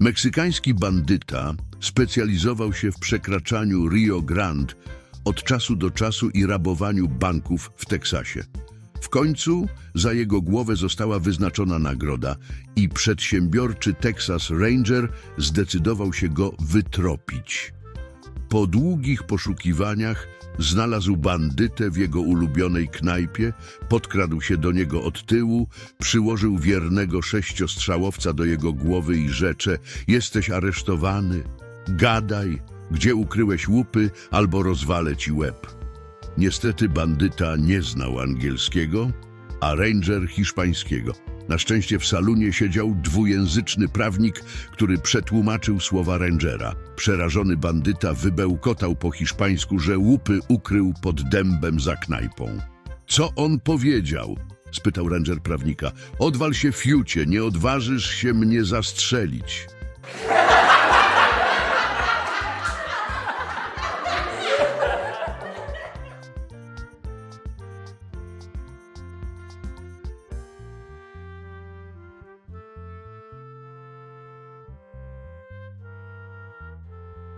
Meksykański bandyta specjalizował się w przekraczaniu Rio Grande od czasu do czasu i rabowaniu banków w Teksasie. W końcu za jego głowę została wyznaczona nagroda i przedsiębiorczy Texas Ranger zdecydował się go wytropić. Po długich poszukiwaniach znalazł bandytę w jego ulubionej knajpie, podkradł się do niego od tyłu, przyłożył wiernego sześciostrzałowca do jego głowy i rzecze Jesteś aresztowany, gadaj, gdzie ukryłeś łupy, albo rozwalę ci łeb. Niestety bandyta nie znał angielskiego, a ranger hiszpańskiego. Na szczęście w salonie siedział dwujęzyczny prawnik, który przetłumaczył słowa rangera. Przerażony bandyta wybełkotał po hiszpańsku, że łupy ukrył pod dębem za knajpą. Co on powiedział? spytał ranger prawnika. Odwal się fiucie, nie odważysz się mnie zastrzelić.